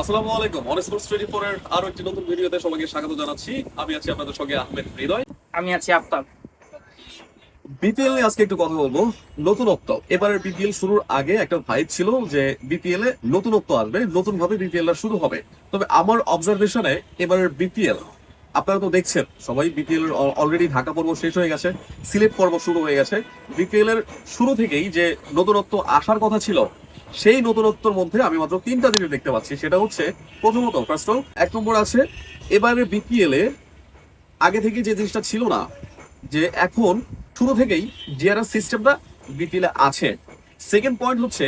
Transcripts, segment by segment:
আসসালামু আলাইকুম। On sports twenty four এর আরও একটি নতুন ভিডিওতে সবাইকে স্বাগত জানাচ্ছি। আমি আছি আপনাদের সঙ্গে আহমেদ হৃদয়। আমি আছি আফতাব। বিপিএল নিয়ে আজকে একটু কথা বলব। নতুনত্ব। এবারের বিপিএল শুরুর আগে একটা ভাইব ছিল যে বিপিএল এ নতুনত্ব আসবে নতুন ভাবে বিপিএল শুরু হবে। তবে আমার অবজারভেশনে এবারের বিপিএল আপনারা তো দেখছেন সবাই বিপিএল অলরেডি ঢাকা পর্ব শেষ হয়ে গেছে সিলেট পর্ব শুরু হয়ে গেছে। বিপিএল এর শুরু থেকেই যে নতুনত্ব আসার কথা ছিল সেই নতুনত্বর মধ্যে আমি মাত্র তিনটা জিনিস দেখতে পাচ্ছি। সেটা হচ্ছে, প্রথমত ফার্স্ট অল এক নম্বর আছে, এবারে বিপিএল এ আগে থেকে যে জিনিসটা ছিল না, যে এখন শুরু থেকেই জিআরএস সিস্টেমটা বিপিএল এ আছে। সেকেন্ড পয়েন্ট হচ্ছে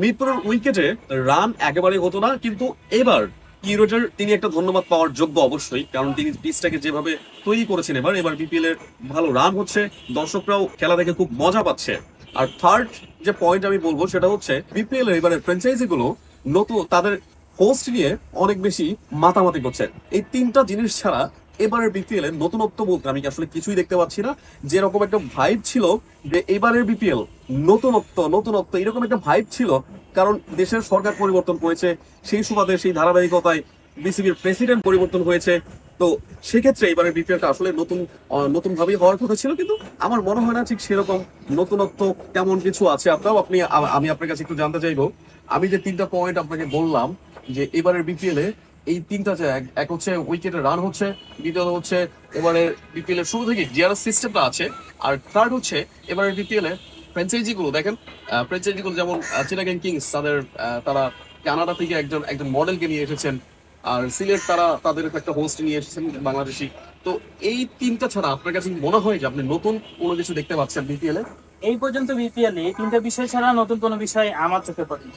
মিরপুরের উইকেটে রান একেবারে হতো না, কিন্তু এবার কিউরেটার তিনি একটা ধন্যবাদ পাওয়ার যোগ্য অবশ্যই, কারণ তিনি পিচটাকে যেভাবে তৈরি করেছেন এবার এবার বিপিএল এর ভালো রান হচ্ছে, দর্শকরাও খেলা দেখে খুব মজা পাচ্ছে। আর থার্ড যে পয়েন্ট আমি বলব সেটা হচ্ছে বিপিএল এবারে ফ্র্যাঞ্চাইজি গুলো নতুন তাদের হোস্ট নিয়ে অনেক বেশি মাতামাতি করছে। এই তিনটা জিনিস ছাড়া এবারের বিপিএল এর নতুনত্ব বলতে আমি আসলে কিছুই দেখতে পাচ্ছি না। যেরকম একটা ভাইব ছিল যে এবারের বিপিএল নতুনত্ব নতুনত্ব, এরকম একটা ভাইব ছিল, কারণ দেশের সরকার পরিবর্তন হয়েছে সেই সুবাদে, সেই ধারাবাহিকতায় বিসিবির প্রেসিডেন্ট পরিবর্তন হয়েছে তো সেক্ষেত্রে এবারের বিপিএলটা আসলে নতুন নতুন ভাবেই হওয়ার কথা ছিল, কিন্তু আমার মনে হয় না ঠিক সেরকম নতুনত্ব তেমন কিছু আছে। আপনাও আপনি আমি আপনার কাছে একটু জানতে চাইব। আমি যে তিনটা পয়েন্ট আপনাকে বললাম যে এবারের বিপিএল এ এই তিনটা যে এক- হচ্ছে উইকেটে রান হচ্ছে, দ্বিতীয়ত হচ্ছে এবারে বিপিএল এর শুরু থেকে জিআরএস সিস্টেমটা আছে, আর থার্ড হচ্ছে এবারে বিপিএল এ ফ্র্যাঞ্চাইজি গুলো। দেখেন ফ্র্যাঞ্চাইজি গুলো যেমন চিটাগাং কিংস তাদের তারা কানাডা থেকে একজন একজন মডেলকে নিয়ে এসেছেন আর সিলেট তারা তাদের একটা হোস্ট নিয়ে এসেছেন বাংলাদেশি। তো এই তিনটা ছাড়া আপনার কাছে মনে হয় যে আপনি নতুন কোনো কিছু দেখতে পাচ্ছেন বিপিএল এ? এই পর্যন্ত বিপিএল এ তিনটা বিষয় ছাড়া নতুন কোনো বিষয় আমার চোখে পড়েনি।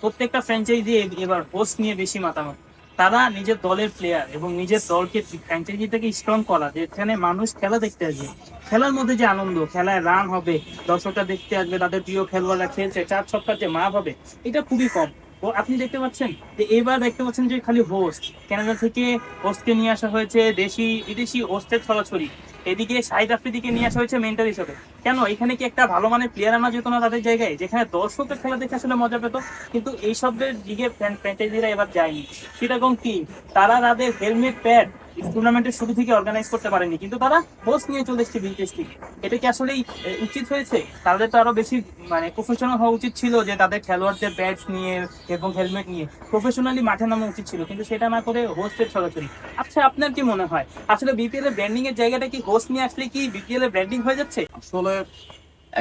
প্রত্যেকটা ফ্র্যাঞ্চাইজি এবার হোস্ট নিয়ে বেশি মাতামাতি। তারা নিজের দলের প্লেয়ার এবং নিজের দলকে ফ্র্যাঞ্চাইজিটাকে স্ট্রং করা যেখানে মানুষ খেলা দেখতে আসবে। খেলার মধ্যে যে আনন্দ, খেলায় রান হবে, দর্শকরা দেখতে আসবে, তাদের প্রিয় খেলোয়াড়রা খেলছে, চার ছক্কার যে মাপ হবে, এটা খুবই কম। ও আপনি দেখতে পাচ্ছেন যে এবার দেখতে পাচ্ছেন যে খালি হোস্ট কানাডা থেকে হোস্টকে নিয়ে আসা হয়েছে দেশি, বিদেশি হোস্টের ছড়াছড়ি। এদিকে সাইদ আফ্রিদিকে নিয়ে আসা হয়েছে মেন্টাল হিসাবে। কেন? এখানে কি একটা ভালো মানের প্লেয়ার আনা যেত না তাদের জায়গায়? যেখানে দর্শকের খেলা দেখে আসলে মজা পেত, কিন্তু এই শব্দের দিকে ফ্র্যাঞ্চাইজিরা এবার যায়নি। সেরকম কি? তারা তাদের হেলমেট প্যাড টুর্নামেন্টের শুরু থেকে অর্গানাইজ করতে পারেনি। কিন্তু তারা হোস্ট নিয়ে চলে এসেছে বিদেশ থেকে। এটা কি আসলেই উচিত হয়েছে? তাদের তো আরও বেশি মানে প্রফেশনাল হওয়া উচিত ছিল যে তাদের খেলোয়াড়দের ব্যাটস নিয়ে এবং হেলমেট নিয়ে। প্রফেশনালি মাঠে নামা উচিত ছিল, কিন্তু সেটা না করে হোস্টের ছড়াছড়ি। আচ্ছা আপনার কি মনে হয়? আসলে বিপিএল এর ব্র্যান্ডিং এর জায়গাটা কি হোস্ট নিয়ে আসলে কি বিপিএল এর ব্র্যান্ডিং হয়ে যাচ্ছে? আসলে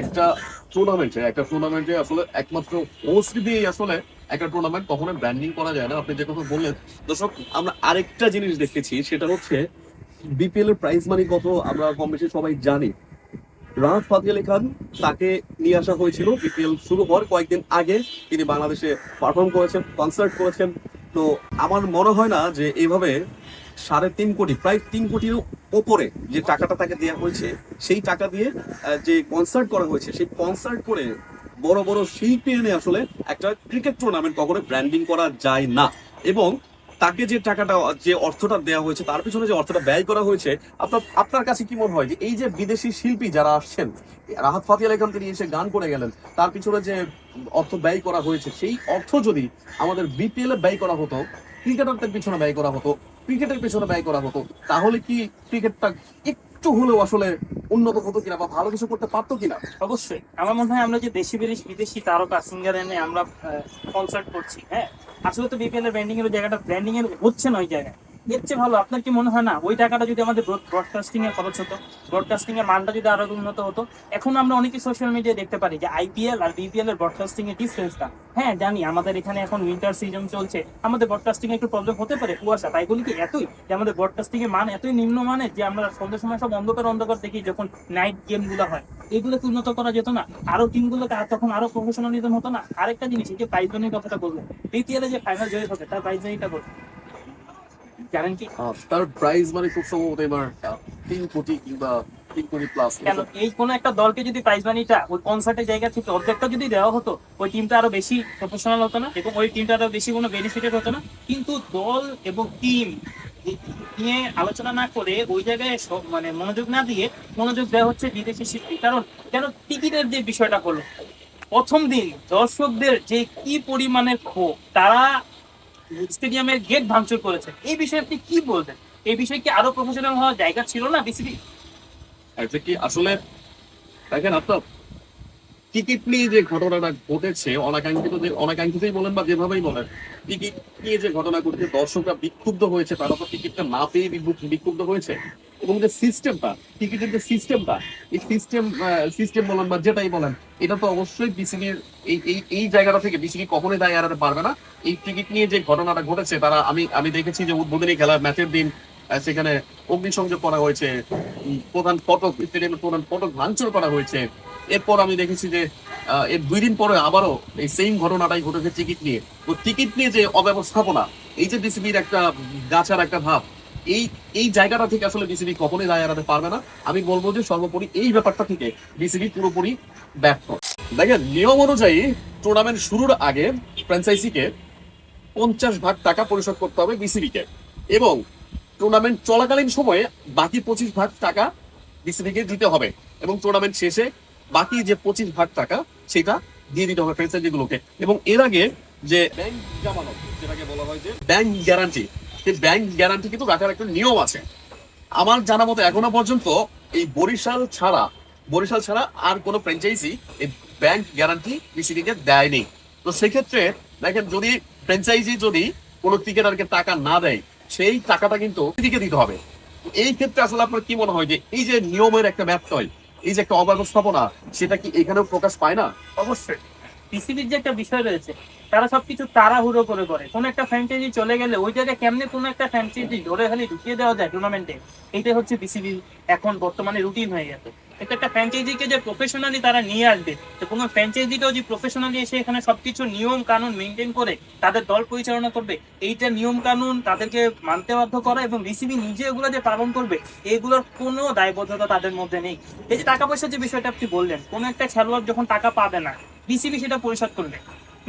একটা টুর্নামেন্টে একটা টুর্নামেন্টে আসলে একমাত্র হোস্ট দিয়ে আসলে একটা টুর্নামেন্ট কখনো ব্র্যান্ডিং করা যায় না। আপনি যে কথা বললেন, দর্শক, আমরা আরেকটা জিনিস দেখেছি, সেটা হচ্ছে বিপিএল এর প্রাইজ মানি কত, আমরা কম বেশি সবাই জানি। রাহাত ফাতি আলী খান তাকে নিয়ে আসা হয়েছিল। বিপিএল শুরু হওয়ার কয়েকদিন আগে তিনি বাংলাদেশে পারফর্ম করেছেন কনসার্ট করেছেন। তো আমার মনে হয় না যে এইভাবে সাড়ে তিন কোটি, প্রায় তিন কোটির ওপরে যে টাকাটা তাকে দেওয়া হয়েছে, সেই টাকা দিয়ে যে কনসার্ট করা হয়েছে, সেই কনসার্ট করে বড় বড় শিল্পী এনে আসলে একটা ক্রিকেট টুর্নামেন্ট কখনো ব্র্যান্ডিং করা যায় না। এবং তাকে যে টাকাটা, যে অর্থটা দেওয়া হয়েছে, তার পিছনে যে অর্থটা ব্যয় করা হয়েছে, আপনার আপনার কাছে কি মনে হয় যে এই যে বিদেশি শিল্পী যারা আসছেন, রাহাত ফাতি আলী খান তিনি এসে গান করে গেলেন, তার পিছনে যে অর্থ ব্যয় করা হয়েছে, সেই অর্থ যদি আমাদের বিপিএল এ ব্যয় করা হতো ক্রিকেটারদের পিছনে ব্যয় করা হতো ক্রিকেটের পিছনে ব্যয় করা হতো, তাহলে কি ক্রিকেটটা একটু হলেও আসলে উন্নত হতো কিনা বা ভালো কিছু করতে পারতো কিনা? অবশ্যই। আমার মনে হয় আমরা যে দেশি বিদেশি বিদেশি তারকা সিঙ্গার এনে আমরা কনসার্ট করছি হ্যাঁ? আসলে তো বিপিএল এর ব্র্যান্ডিং এর জায়গাটা ব্র্যান্ডিং এর হচ্ছে না ওই জায়গায়। চেয়ে ভালো, আপনার কি মনে হয় না? ওই টাকাটা যদি আমাদের ব্রডকাস্টিং এর খরচ হতো ব্রডকাস্টিং এর মানটা যদি আরও উন্নত হতো, এখন আমরা অনেকে সোশ্যাল মিডিয়ায় দেখতে পারি যে আইপিএল আর বিপিএল এর ব্রডকাস্টিং এর ডিফারেন্সটা হ্যাঁ জানি আমাদের এখানে এখন উইন্টার সিজন চলছে, আমাদের ব্রডকাস্টিং একটু প্রবলেম হতে পারে, কুয়াশা, তাই বলি কি এতই যে আমাদের ব্রডকাস্টিং এর মান এতই নিম্ন মানের যে আমরা সন্ধ্যের সময় সব অন্ধকার অন্ধকার দেখি যখন নাইট গেমগুলো হয়। এগুলোকে উন্নত করা যেত না, আরও টিমগুলোকে তখন আরও প্রফেশনালিজম হতো না। আরেকটা জিনিস, এই যে প্রাইজ মানির কথাটা বলব বিপিএল এ যে ফাইনাল জয় হবে, তার প্রাইজ মানিটা বলব তার প্রাইস মানে খুব সম্ভবত এবার তিন কোটি কিংবা তিন কোটি প্লাস কেন? এই কোন একটা দলকে যদি প্রাইজ মানিটা ওই কনসার্টের জায়গা থেকে অর্ধেকটা যদি দেওয়া হতো ওই টিমটা আরও বেশি প্রফেশনাল হতো না? এবং ওই টিমটা আরও বেশি কোনো বেনিফিটেড হতো না? কিন্তু দল এবং টিম নিয়ে আলোচনা না করে ওই জায়গায় সব- মানে মনোযোগ না দিয়ে মনোযোগ দেওয়া হচ্ছে বিদেশি শিল্পী। কারণ কেন টিকিটের যে বিষয়টা হলো প্রথম দিন দর্শকদের যে কি পরিমাণে ক্ষোভ তারা স্টেডিয়ামের গেট ভাঙচুর করেছে। এই বিষয়ে আপনি কি বলবেন? এই বিষয়ে কি আরও প্রফেশনাল হওয়ার জায়গা ছিল না বিসিবি? এটা কি আসলে দেখেন আপনার টিকিট নিয়ে যে ঘটনাটা ঘটেছে, অনাকাঙ্ক্ষিত যে অনাকাঙ্ক্ষিতই বলেন বা যেভাবেই বলেন, টিকিট নিয়ে যে ঘটনা ঘটেছে, দর্শকরা বিক্ষুব্ধ হয়েছে, তারা তো টিকিটটা না পেয়ে বিক্ষুব্ধ হয়েছে। এবং যে সিস্টেমটা, টিকিটের যে সিস্টেমটা, এই সিস্টেম সিস্টেম বলেন বা যেটাই বলেন, এটা তো অবশ্যই বিসিবির এই এই এই জায়গাটা থেকে বিসিবি কখনোই দায় এড়াতে পারবে না। এই টিকিট নিয়ে যে ঘটনাটা ঘটেছে, তারা, আমি আমি দেখেছি যে উদ্বোধনী খেলা ম্যাচের দিন সেখানে অগ্নিসংযোগ করা হয়েছে প্রধান ফটক স্টেডিয়ামের প্রধান ফটক ভাঙচুর করা হয়েছে। এরপর আমি দেখেছি যে এর দুই দিন পরে আবারও এই সেম ঘটনাটাই ঘটেছে টিকিট নিয়ে। তো টিকিট নিয়ে যে অব্যবস্থাপনা, এই যে বিসিবির একটা গাছার একটা ভাব এই এই জায়গাটা থেকে আসলে বিসিবি কখনোই দায় এড়াতে পারবে না। আমি বলব যে সর্বোপরি এই ব্যাপারটা থেকে বিসিবি পুরোপুরি ব্যর্থ। দেখেন, নিয়ম অনুযায়ী টুর্নামেন্ট শুরুর আগে ফ্র্যাঞ্চাইজিকে পঞ্চাশ ভাগ টাকা পরিশোধ করতে হবে বিসিবিকে এবং টুর্নামেন্ট চলাকালীন সময়ে বাকি পঁচিশ ভাগ টাকা বিসিবিকে দিতে হবে। এবং টুর্নামেন্ট শেষে বাকি যে পঁচিশ ভাগ টাকা, সেটা দিয়ে দিতে হবে ফ্র্যাঞ্চাইজি গুলোকে এবং এর আগে যে ব্যাংক জামানত, যেটাকে বলা হয় যে ব্যাংক গ্যারান্টি ব্যাংক গ্যারান্টি কিন্তু রাখার একটা নিয়ম আছে। আমার জানা মতো এখনও পর্যন্ত এই বরিশাল ছাড়া বরিশাল ছাড়া আর কোনো ফ্র্যাঞ্চাইজি এই ব্যাংক গ্যারান্টি দেয়নি। তো সেক্ষেত্রে দেখেন যদি ফ্র্যাঞ্চাইজি যদি কোনো ক্রিকেটারকে টাকা না দেয়, সেই টাকাটা কিন্তু দিতে হবে। এই ক্ষেত্রে আসলে আপনার কি মনে হয় যে এই যে নিয়মের একটা ব্যত্যয়, এই যে একটা অব্যবস্থাপনা, সেটা কি এখানেও প্রকাশ পায় না? অবশ্যই। বিসিবির যে একটা বিষয় রয়েছে, তারা সবকিছু তাড়াহুড়ো করে করে। কোন একটা ফ্র্যাঞ্চাইজি চলে গেলে ওই জায়গায় কেমনে কোন একটা ফ্র্যাঞ্চাইজি ধরে খালি ঢুকিয়ে দেওয়া যায় টুর্নামেন্টে এইটাই হচ্ছে বিসিবি এখন বর্তমানে রুটিন হয়ে গেছে। এটা একটা ফ্র্যাঞ্চাইজিকে যে প্রফেশনালি তারা নিয়ে আসবে, তো কোনো ফ্র্যাঞ্চাইজিকেও যে প্রফেশনালি এসে এখানে সবকিছু নিয়ম কানুন মেনটেন করে, তাদের দল পরিচালনা করবে, এইটা নিয়ম কানুন তাদেরকে মানতে বাধ্য করা এবং বিসিবি নিজে এগুলো যে পালন করবে, এগুলোর কোনো দায়বদ্ধতা তাদের মধ্যে নেই। এই যে টাকা পয়সার যে বিষয়টা আপনি বললেন, কোনো একটা খেলোয়াড় যখন টাকা পাবে না বিসিবি সেটা পরিশোধ করবে।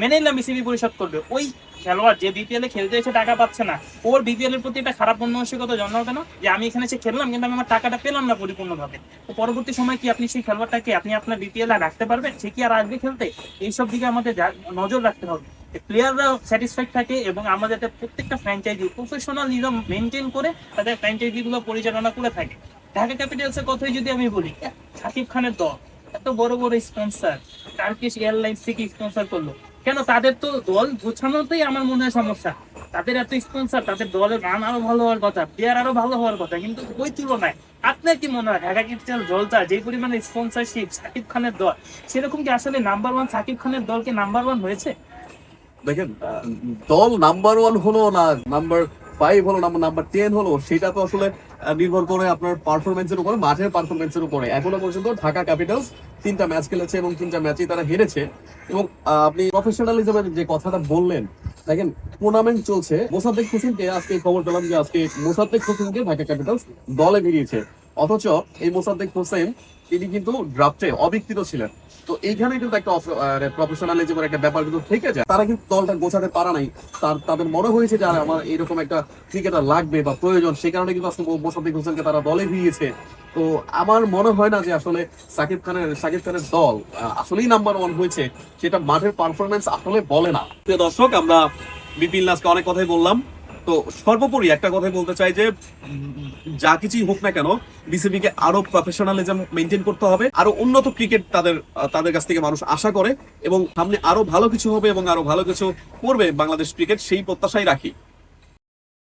মেনে নিলাম বিসিবি পরিশোধ করবে। ওই খেলোয়াড় যে বিপিএল এ খেলতে এসে টাকা পাচ্ছে না, ওর বিপিএল এর প্রতি একটা খারাপ মন মানসিকতা জন্মাবে না যে আমি এখানে এসে খেললাম কিন্তু আমি আমার টাকাটা পেলাম না পরিপূর্ণভাবে। তো পরবর্তী সময় কি আপনি সেই খেলোয়াড়টাকে আপনি আপনার বিপিএল আর রাখতে পারবেন? সে কি আর আসবে খেলতে? এইসব দিকে আমাদের নজর রাখতে হবে। প্লেয়াররা স্যাটিসফাইড থাকে এবং আমরা যাতে প্রত্যেকটা ফ্র্যাঞ্চাইজি প্রফেশনাল নিয়ম মেনটেন করে তাদের ফ্র্যাঞ্চাইজি গুলো পরিচালনা করে থাকে। ঢাকা ক্যাপিটালসের কথাই যদি আমি বলি সাকিব খানের দল, এত বড় বড় স্পন্সর টার্কিশ এয়ারলাইন্স থেকে স্পন্সর করল। কেন? তাদের তো দল গোছানোতেই আমার মনে হয় সমস্যা। তাদের এত স্পন্সর তাদের দলের রান আরও ভালো হওয়ার কথা প্লেয়ার আরও ভালো হওয়ার কথা, কিন্তু ওই তুলনায় আপনার কি মনে হয়? ঢাকা ক্যাপিটাল দলটা যে পরিমাণে স্পন্সরশিপ সাকিব খানের দল, সেরকম কি আসলে নাম্বার ওয়ান সাকিব খানের দলকে নাম্বার ওয়ান হয়েছে? দেখেন দল নাম্বার ওয়ান হলো না নাম্বার নাম্বার নাম্বার টেন হলো, সেটা তো আসলে নির্ভর করে আপনার পারফরমেন্সের উপরে, মাঠের পারফরমেন্সের উপরে। এখনও পর্যন্ত ঢাকা ক্যাপিটালস তিনটা ম্যাচ খেলেছে এবং তিনটা ম্যাচেই তারা হেরেছে। এবং আপনি প্রফেশনালিজমের যে কথাটা বললেন, দেখেন টুর্নামেন্ট চলছে। মোসাদ্দেক হোসেনকে আজকে খবর পেলাম যে আজকে মোসাদ্দেক হোসেনকে ঢাকা ক্যাপিটালস দলে বেরিয়েছে অথচ এই মোসাদ্দেক হোসেন তিনি কিন্তু ড্রাফটে অবিকৃত ছিলেন। তো এইখানে কিন্তু একটা প্রফেশনালিজমের একটা ব্যাপার কিন্তু থেকে যায়। তারা কিন্তু দলটা গোছাতে পারা নাই। তার তাদের মনে হয়েছে যে আমার এরকম একটা ক্রিকেটার লাগবে বা প্রয়োজন সেই কারণে কিন্তু আজকে মোসাদ্দেক হোসেনকে তারা দলে ভিড়িয়েছে। তো আমার মনে হয় না যে আসলে সাকিব খানের সাকিব খানের দল আসলেই নাম্বার ওয়ান হয়েছে। সেটা মাঠের পারফরমেন্স আসলে বলে না। দর্শক, আমরা বিপিন নাজকে অনেক কথাই বললাম। তো সর্বোপরি একটা কথাই বলতে চাই যে, যা কিছুই হোক না কেন বিসিবি কে আরও প্রফেশনালিজম মেনটেন করতে হবে। আরও উন্নত ক্রিকেট তাদের তাদের কাছ থেকে মানুষ আশা করে এবং সামনে আরও ভালো কিছু হবে এবং আরও ভালো কিছু করবে বাংলাদেশ ক্রিকেট সেই প্রত্যাশাই রাখি।